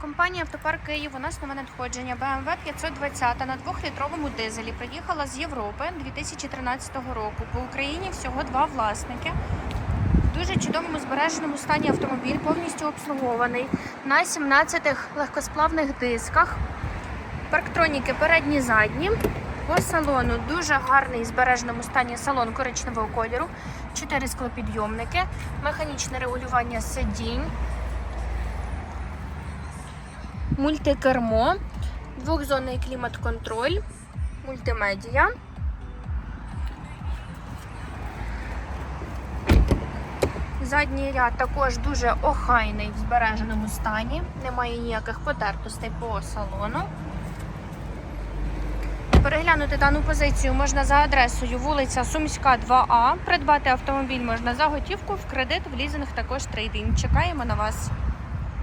Компанія Автопарк Київ у нас нове надходження BMW 520 на 2-літровому дизелі. Приїхала з Європи 2013 року. По Україні всього два власники. В дуже чудовому збереженому стані автомобіль, повністю обслугований на 17 легкосплавних дисках. Парктроніки передні, задні. По салону дуже гарний в збереженому стані салон коричневого кольору. Чотири склопідйомники, механічне регулювання сидінь, мультикермо, двохзонний клімат-контроль, мультимедіа. Задній ряд також дуже охайний в збереженому стані, немає ніяких потертостей по салону. Переглянути дану позицію можна за адресою вулиця Сумська, 2А. Придбати автомобіль можна за готівку, в кредит, в лізинг також трейдинг. Чекаємо на вас.